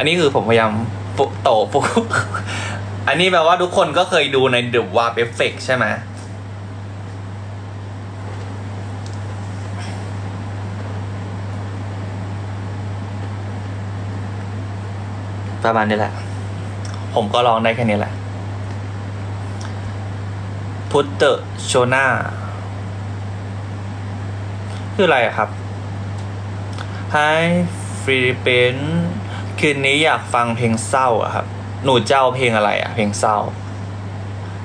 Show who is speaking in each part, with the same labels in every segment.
Speaker 1: อันนี้คือผมพยายามปุโตปุอันนี้แปลว่าทุกคนก็เคยดูใน The Warp Effect ใช่ไหมประมาณนี้แหละ ผมก็ร้องได้แค่นี้แหละ พุตเตโชนาคืออะไรครับ Hi ฟิลิปปิน คืนนี้อยากฟังเพลงเศร้าอะครับ หนูจะเอาเพลงอะไรอะเพลงเศร้า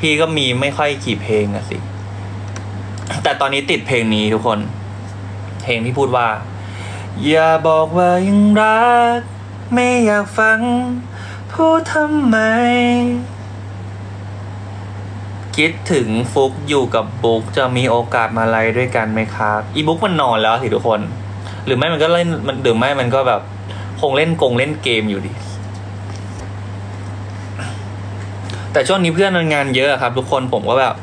Speaker 1: พี่ก็มีไม่ค่อยกี่เพลงอะสิ แต่ตอนนี้ติดเพลงนี้ทุกคน เพลงที่พูดว่า อย่าบอกว่ายังรัก ไม่อยากฟัง พูดทำไม คิดถึงฟุกอยู่กับบุ๊กจะมีโอกาสมาไลฟ์ด้วยกันไหมครับ อีบุ๊กมันนอนแล้วสิทุกคน หรือไม่มันก็เล่นมันหรือไม่มันก็แบบ คงเล่นกงเล่นเกมอยู่ดิแต่ช่วงนี้เพื่อนมันงานเยอะครับทุกคนผมก็แบบ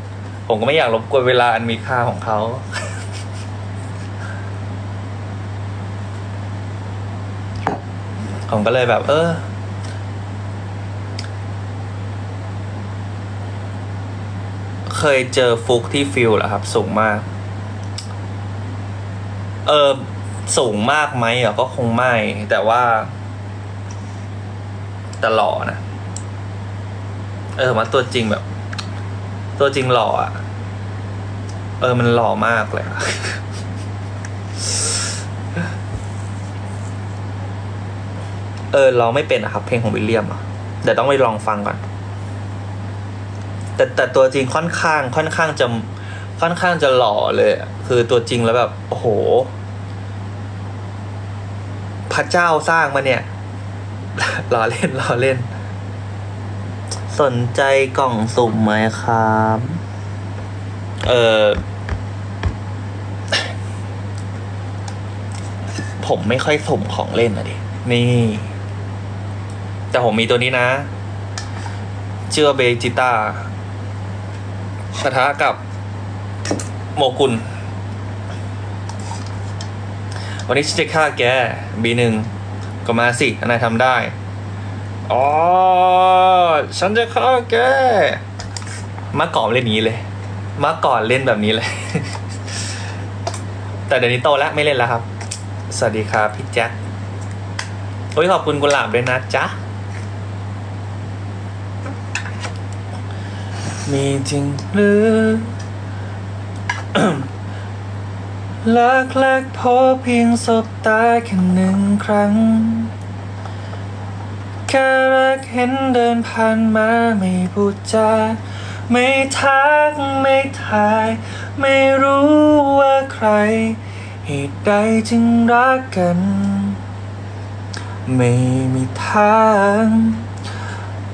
Speaker 1: ผมก็ไม่อยากรบกวนเวลาอันมีค่าของเขาผมก็เลยแบบ เออ เคยเจอฟุกที่ฟิลเหรอครับ สูงมาก เออ สูงมากไหมอะก็คงไม่ แต่ว่า แต่หล่อนะ เออมาตัวจริงแบบ ตัวจริงหล่ออะ เออมันหล่อมากเลยอะเออร้องไม่เป็นอะครับ เพลงของวิลเลียมอะเดี๋ยวต้องไปลองฟังก่อน แต่แต่ตัวจริงค่อนข้าง ค่อนข้างจะค่อนข้างจะหล่อเลย คือตัวจริงแล้วแบบ โอ้โห ระเจ้าสร้างมาเนี่ยล้อเล่นล้อเล่น สนใจกล่องสุ่มไหมครับ เออผมไม่ค่อยสุ่มของเล่นอะดิ นี่ แต่ผมมีตัวนี้นะเชื่อเบจิต้าปะทะกับโมกุล วันนี้ฉันจะฆ่าแกบีหนึ่งก็มาสินายทำได้อ๋อฉันจะฆ่าแกเมื่อก่อนเล่นนี้เลยเมื่อก่อนเล่นแบบนี้เลย แต่เดี๋ยวนี้โตแล้วไม่เล่นแล้วครับ สวัสดีครับพี่แจ็คโอ้ยขอบคุณกุหลาบด้วยนะจ๊ะมีจริงหรือ รักแรกพบเพียงสบตาแค่หนึ่งครั้ง แค่รักเห็นเดินผ่านมาไม่พูดจา ไม่ทักไม่ทาย ไม่รู้ว่าใคร เหตุใดจึงรักกัน ไม่มีทาง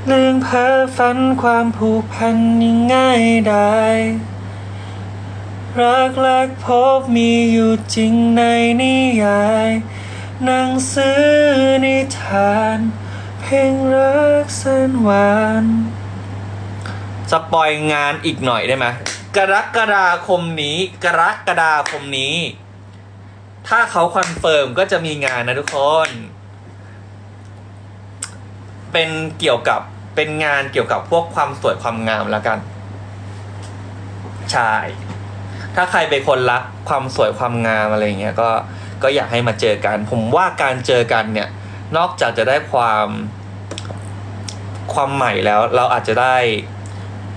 Speaker 1: เรื่องเพ้อฝันความผูกพันยังง่ายได้ รักแรกพบมีอยู่จริงในนิยายหนังสือนิทาน เพลงรักแสนหวานสปอยงานอีกหน่อยได้ไหมกรกฎาคมนี้ กรกฎาคมนี้ ถ้าเขาคอนเฟิร์มก็จะมีงานนะทุกคน เป็นเกี่ยวกับเป็นงานเกี่ยวกับพวกความสวยความงามแล้วกัน ใช่ ถ้าใครเป็นคนรักความสวยความงามอะไรเงี้ยก็ก็อยากให้มาเจอกัน ผมว่าการเจอกันเนี่ย นอกจากจะได้ความความใหม่แล้ว เราอาจจะได้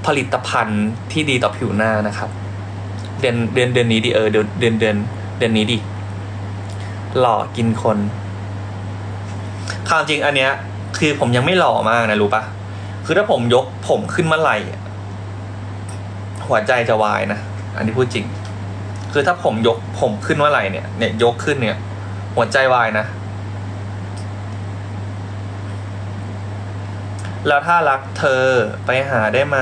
Speaker 1: ผลิตภัณฑ์ที่ดีต่อผิวหน้านะครับ เดือนเดือนเดือนนี้ดิเออเดือนเดือนเดือนเดือนนี้ดิหล่อกินคนความจริงอันเนี้ย คือผมยังไม่หล่อมากนะรู้ปะคือถ้าผมยกผมขึ้นเมื่อไหร่หัวใจจะวายนะ อันนี้พูดจริง คือถ้าผมยกผมขึ้นเมื่อไหร่เนี่ยเนี่ยยกขึ้นเนี่ย หัวใจวายนะ แล้วถ้ารักเธอไปหาได้ไหม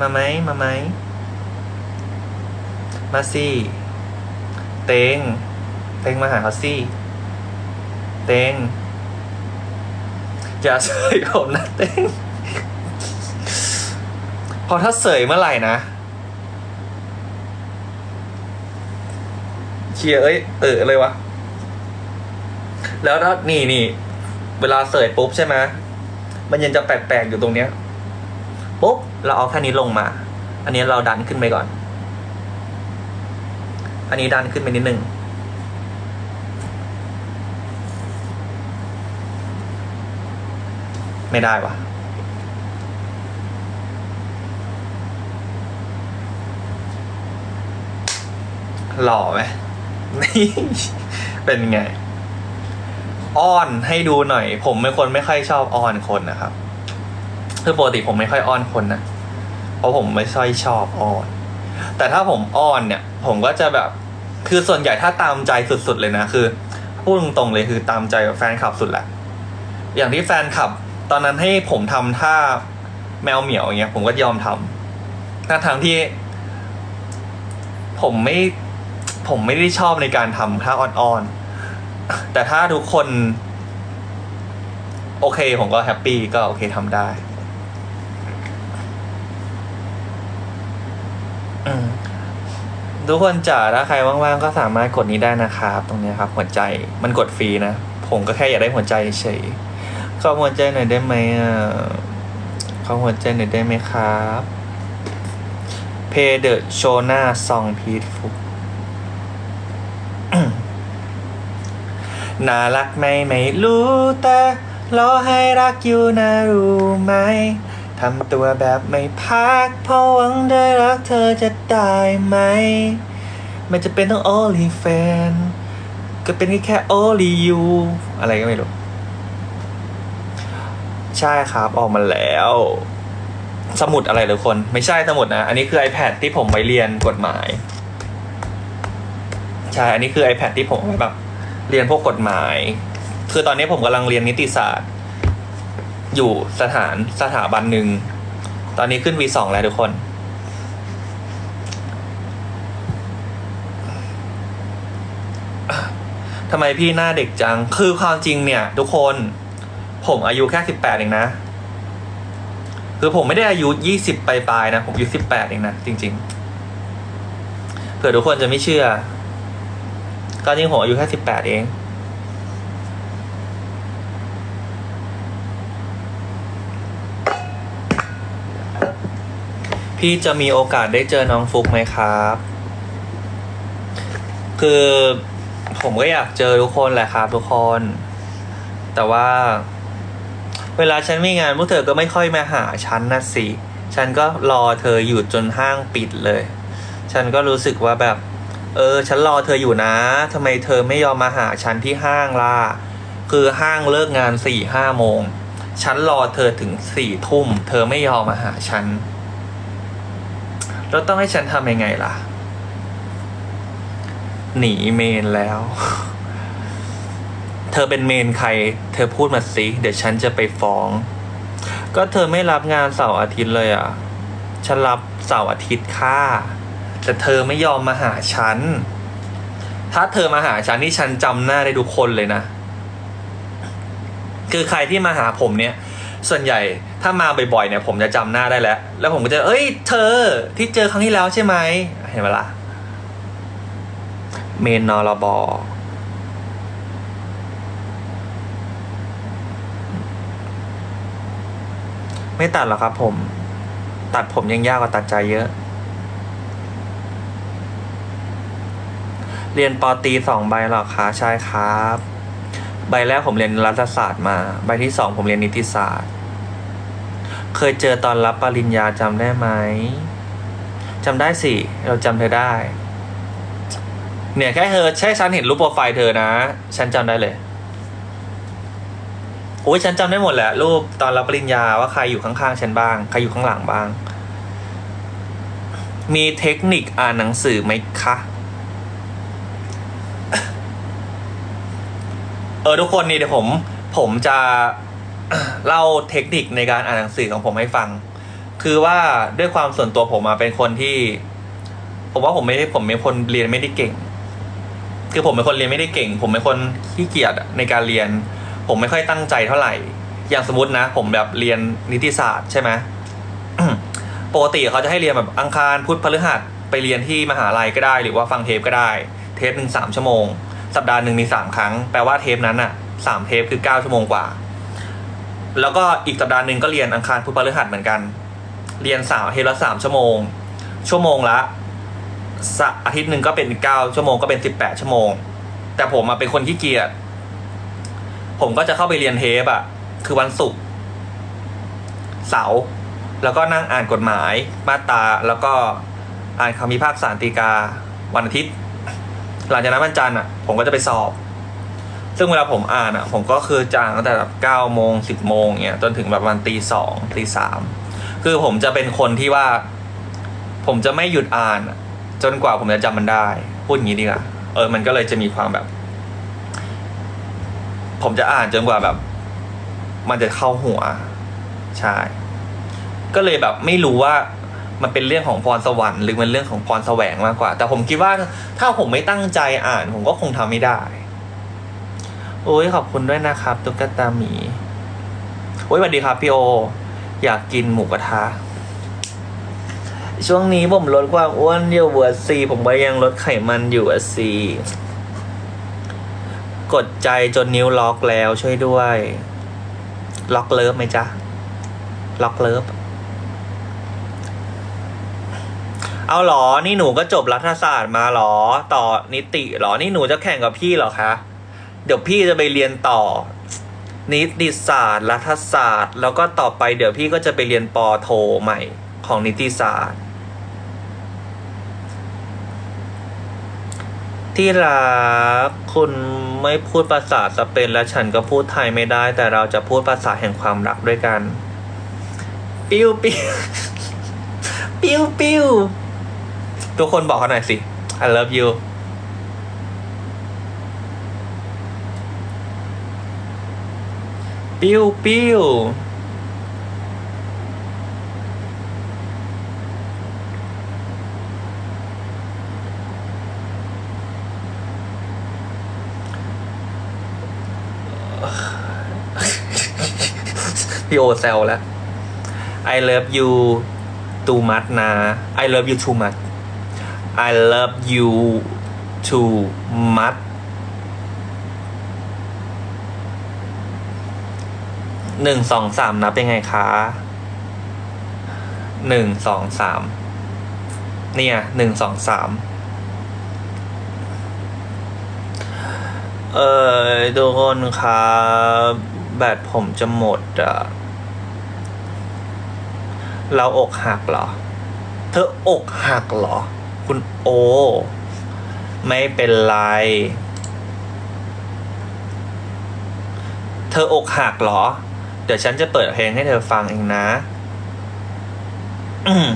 Speaker 1: มาไหมมาไหม มาสิเตงเตงมาหาเขาสิเตงอย่าเสยผมนะเต้งพอถ้าเสยเมื่อไหร่นะ เชียร์เอ้ยเออเลยวะ แล้วถ้านี่นี่เวลาเสิร์ชปุ๊บใช่ไหมมันยังจะแปลกๆอยู่ตรงเนี้ยปุ๊บเราเอาแค่นี้ลงมา อันนี้เราดันขึ้นไปก่อน อันนี้ดันขึ้นไปนิดนึงไม่ได้วะหล่อไหม นี่เป็นไง อ้อนให้ดูหน่อย ผมเป็นคนไม่ค่อยชอบอ้อนคนนะครับคือปกติผมไม่ค่อยอ้อนคนนะเพราะผมไม่ค่อยชอบอ้อน แต่ถ้าผมอ้อนเนี่ย ผมก็จะแบบ คือส่วนใหญ่ถ้าตามใจสุดๆเลยนะคือพูดตรงๆเลยคือตามใจแฟนคลับสุดแหละ อย่างที่แฟนคลับ ตอนนั้นให้ผมทำท่าแมวเหมียวอย่างเงี้ย ผมก็ยอมทำทั้งทางที่ ผมไม่ ผมไม่ได้ชอบในการทำท่าอ่อนๆ แต่ถ้าทุกคน โอเค ผมก็แฮปปี้ก็โอเคทำได้อืทุกคนจ๋าถ้าใครว่างๆ ก็สามารถกดนี้ได้นะครับ ตรงนี้ครับ หัวใจมันกดฟรีนะ ผมก็แค่อยากได้หัวใจเฉยขอหัวใจหน่อยได้ไหมอะขอหัวใจหน่อยได้ไหมครับ Pay the Shona Song Peaceful น่า น่ารักไหมไม่รู้แต่รอให้รักอยู่นะรู้ไหมทำตัวแบบไม่พักเพราะหวังได้รักเธอจะได้ไหม ไม่จะเป็นต้อง only fan ก็เป็นแค่แค่ only you อะไรก็ไม่รู้ ใช่ครับออกมาแล้ว สมุดอะไรหรือคน ไม่ใช่สมุดนะ อันนี้คือ iPad ที่ผมไว้เรียนกฎหมาย ใช่ อันนี้คือ iPad ที่ผมไว้แบบ เรียนพวกกฎหมาย คือตอนนี้ผมกำลังเรียนนิติศาสตร์ อยู่สถานสถาบันหนึ่ง ตอนนี้ขึ้น V2 แล้วทุกคน ทำไมพี่หน้าเด็กจัง คือความจริงเนี่ย ทุกคน ผมอายุแค่สิบแปดเองนะ คือผมไม่ได้อายุยี่สิบปลายๆนะ ผมอายุสิบแปดเองนะ จริง ๆ เผื่อทุกคนจะไม่เชื่อ ก็จริงผมอายุแค่สิบแปดเอง พี่จะมีโอกาสได้เจอน้องฟุกไหมครับ คือผมก็อยากเจอทุกคนแหละครับทุกคน แต่ว่า เวลาฉันมีงานพวกเธอก็ไม่ค่อยมาหาฉันนะสิ ฉันก็รอเธออยู่จนห้างปิดเลย ฉันก็รู้สึกว่าแบบ เออ ฉันรอเธออยู่นะทำไมเธอไม่ยอมมาหาฉันที่ห้างล่ะ คือห้างเลิกงานสี่ห้าโมง ฉันรอเธอถึงสี่ทุ่ม เธอไม่ยอมมาหาฉัน แล้วต้องให้ฉันทำยังไงล่ะ หนีเมนแล้ว เธอเป็นเมนใคร เธอพูดมาสิเดี๋ยวฉันจะไปฟ้อง ก็เธอไม่รับงานเสาร์อาทิตย์เลยอะ ฉันรับเสาร์อาทิตย์ค่ะ แต่เธอไม่ยอมมาหาฉัน ถ้าเธอมาหาฉันนี่ฉันจำหน้าได้ทุกคนเลยนะ คือใครที่มาหาผมเนี่ย ส่วนใหญ่ถ้ามาบ่อยๆเนี่ย ผมจะจำหน้าได้แล้ว แล้วผมก็จะ เอ้ย เธอที่เจอครั้งที่แล้วใช่ไหมเห็นไหมล่ะ เมนนอรบอไม่ตัดหรอกครับผม ตัดผมยังยากกว่าตัดใจเยอะ เรียนปอตีสองใบหรอคะใช่ครับ ใบแรกผมเรียนรัฐศาสตร์มา ใบที่สองผมเรียนนิติศาสตร์ เคยเจอตอนรับปริญญาจำได้ไหมจำได้สิ เราจำเธอได้ เนี่ยแค่เธอแค่ฉันเห็นรูปโปรไฟล์เธอนะ ฉันจำได้เลยโอ้ยฉันจำได้หมดแหละ รูปตอนรับปริญญาว่าใครอยู่ข้างๆฉันบ้าง ใครอยู่ข้างหลังบ้าง มีเทคนิคอ่านหนังสือไหมคะ เออทุกคนนี่เดี๋ยวผมผมจะเล่าเทคนิคในการอ่านหนังสือของผมให้ฟัง คือว่าด้วยความส่วนตัวผมมาเป็นคนที่ ผมว่าผมไม่ได้ผมเป็นคนเรียนไม่ได้เก่ง คือผมเป็นคนเรียนไม่ได้เก่ง ผมเป็นคนขี้เกียจในการเรียน ผมไม่ค่อยตั้งใจเท่าไหร่ อย่างสมมตินะ ผมแบบเรียนนิติศาสตร์ใช่ไหมปกติเขาจะให้เรียนแบบอังคารพุธพฤหัสไปเรียนที่มหาลัยก็ได้ หรือว่าฟังเทปก็ได้ เทปหนึ่งสามชั่วโมง สัปดาห์หนึ่งมีสามครั้ง แปลว่าเทปนั้นอะสามเทปคือเก้าชั่วโมงกว่า แล้วก็อีกสัปดาห์หนึ่งก็เรียนอังคารพุธพฤหัสเหมือนกัน เรียนสามอาทิตย์ละสามชั่วโมง ชั่วโมงละอาทิตย์หนึ่งก็เป็นเก้าชั่วโมงก็เป็นสิบแปดชั่วโมง แต่ผมมาเป็นคนขี้เกียจผมก็จะเข้าไปเรียนเทปอะคือวันศุกร์เสาร์แล้วก็นั่งอ่านกฎหมาย มาตราแล้วก็อ่านคำพิพากษาฎีกาวันอาทิตย์ หลังจากนั้นวันจันทร์อะผมก็จะไปสอบ ซึ่งเวลาผมอ่านอะ ผมก็คือจางตั้งแต่แบบเก้าโมงสิบโมงเนี่ยจนถึงแบบวันตีสองตีสามคือผมจะเป็นคนที่ว่า ผมจะไม่หยุดอ่าน จนกว่าผมจะจำมันได้ พูดอย่างนี้ดีกว่าเออ มันก็เลยจะมีความแบบ ผมจะอ่านจนกว่าแบบ มันจะเข้าหัว ใช่ ก็เลยแบบไม่รู้ว่า มันเป็นเรื่องของพรสวรรค์หรือมันเรื่องของพรแสวงมากกว่า แต่ผมคิดว่าถ้าผมไม่ตั้งใจอ่าน ผมก็คงทำไม่ได้ โอ้ยขอบคุณด้วยนะครับตุ๊กตาหมีโอ้ยสวัสดีครับพี่โอ อยากกินหมูกระทะช่วงนี้ผมลดความอ้วนอยู่อะซีผมก็ยังลดไขมันอยู่อะซีกดใจจนนิ้วล็อกแล้วช่วยด้วย ล็อกเลิฟไหมจ๊ะ ล็อกเลิฟ เอาหรอ นี่หนูก็จบรัฐศาสตร์มาหรอ ต่อนิติหรอ นี่หนูจะแข่งกับพี่หรอคะ เดี๋ยวพี่จะไปเรียนต่อ นิติศาสตร์ รัฐศาสตร์ แล้วก็ต่อไปเดี๋ยวพี่ก็จะไปเรียนปอโทใหม่ของนิติศาสตร์ ที่รักคุณไม่พูดภาษาสเปนและฉันก็พูดไทยไม่ได้ แต่เราจะพูดภาษาแห่งความรักด้วยกัน ปิ้วปิ้วปิ้วปิ้ว ทุกคนบอกเขาหน่อยสิ I love you ปิ้วปิ้วพี่โอแซวแล้ว I love you too much นะ I love you too much I love you too much หนึ่งสองสามนับยังไงคะหนึ่งสองสามเนี่ยหนึ่งสองสามเออทุกคนครับแบตผมจะหมดอะ เราอกหักเหรอ เธออกหักเหรอ คุณโอ ไม่เป็นไร เธออกหักเหรอ เดี๋ยวฉันจะเปิดเพลงให้เธอฟังเองนะอืม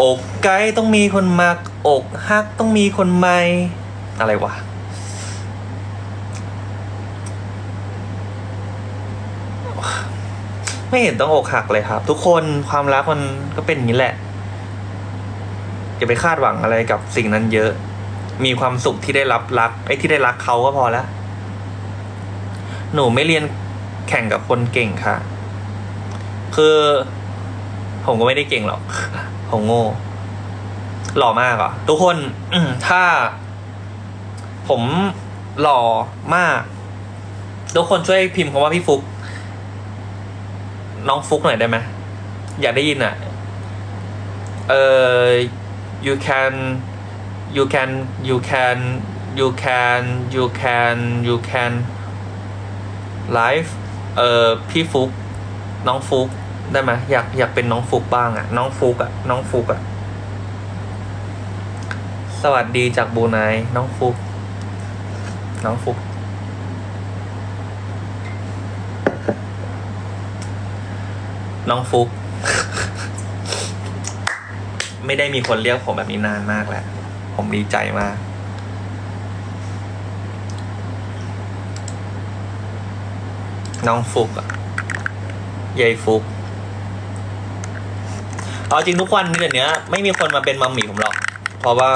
Speaker 1: อกไกลต้องมีคนมัก อกหักต้องมีคนใหม่ อะไรวะไม่เห็นต้องอกหักเลยครับ ทุกคนความรักมันก็เป็นอย่างนี้แหละ อย่าไปคาดหวังอะไรกับสิ่งนั้นเยอะ มีความสุขที่ได้รับรักไอ้ที่ได้รักเขาก็พอแล้ว หนูไม่เรียนแข่งกับคนเก่งค่ะ คือ ผมก็ไม่ได้เก่งหรอก ผมโง่ หล่อมากอะ ทุกคนถ้า ผมหล่อมาก ทุกคนช่วยพิมพ์คำว่าพี่ฟุก น้องฟุกหน่อยได้ไหมอยากได้ยินอะ เออ you can you can you can you can you can you can live เอ่อพี่ฟุกน้องฟุกได้ไหมอยากอยากเป็นน้องฟุกบ้างอะน้องฟุกอะน้องฟุกอะสวัสดีจากบูไนน้องฟุก น้องฟุก น้องฟุก ไม่ได้มีคนเรียกผมแบบนี้นานมากแล้ว ผมดีใจมาก น้องฟุกอะยายฟุกเอาจริงทุกวันเดี๋ยวนี้ไม่มีคนมาเป็นมัมหมี่ผมหรอก เพราะว่า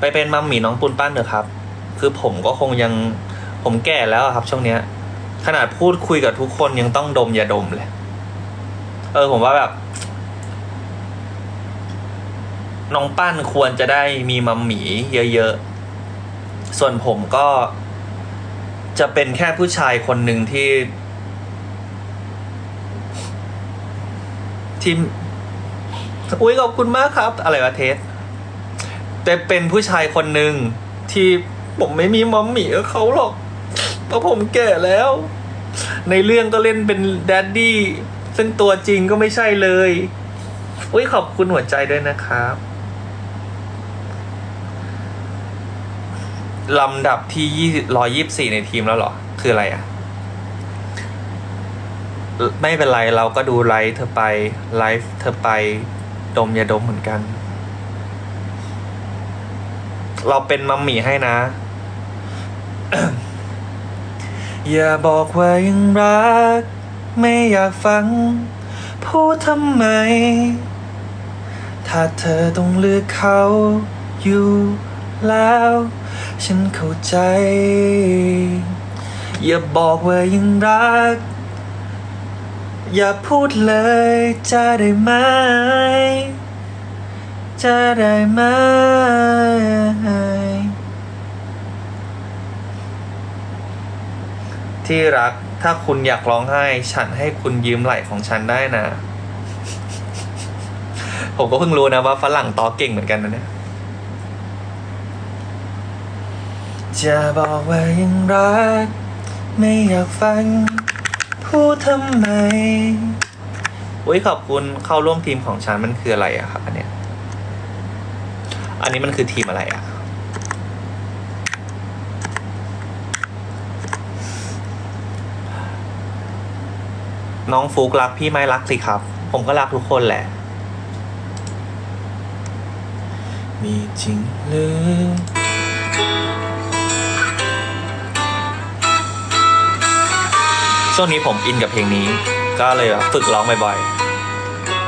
Speaker 1: ไปเป็นมัมหมี่น้องปุนปั้นเถอะครับ คือผมก็คงยังผมแก่แล้วครับ ช่วงเนี้ย ขนาดพูดคุยกับทุกคนยังต้องดมยาดมเลย เออ ผมว่าแบบ น้องปั้นควรจะได้มีมัมหมีเยอะๆ ส่วนผมก็ จะเป็นแค่ผู้ชายคนหนึ่งที่ ที่อุ้ยขอบคุณมากครับ อะไรวะเทสแต่เป็นผู้ชายคนหนึ่งที่ผมไม่มีมัมหมี่กับเขาหรอกเพราะผมแก่แล้ว ในเรื่องก็เล่นเป็นแดดดี้ซึ่งตัวจริงก็ไม่ใช่เลย อุ้ยขอบคุณหัวใจด้วยนะครับ ลำดับที่ยี่ร้อยยี่สี่ในทีมแล้วเหรอ คืออะไรอะ ไม่เป็นไรเราก็ดูไลฟ์เธอไป ไลฟ์เธอไป ดมยาดมเหมือนกัน เราเป็นมัมมี่ให้นะ อย่าบอกว่ายังรัก ไม่อยากฟัง พูดทำไม ถ้าเธอต้องเลือกเขาอยู่ แล้ว ฉันเข้าใจ อย่าบอกว่ายังรัก อย่าพูดเลยจะได้ไหม จะได้ไหม ที่รักถ้าคุณอยากร้องไห้ ฉันให้คุณยืมไหล่ของฉันได้นะ ผมก็เพิ่งรู้นะว่าฝรั่งตอเก่งเหมือนกันนะเนี่ย จะบอกว่ายังรัก ไม่อยากฟัง พูดทำไมอุ้ยขอบคุณเข้าร่วมทีมของฉันมันคืออะไรอะครับอันเนี้ย อันนี้มันคือทีมอะไรอะน้องฟุกรักพี่ไหม่รักสิครับ ผมก็รักทุกคนแหละ มีจริงหรือ ช่วงนี้ผมอินกับเพลงนี้ ก็เลยแบบฝึกร้องบ่อยๆ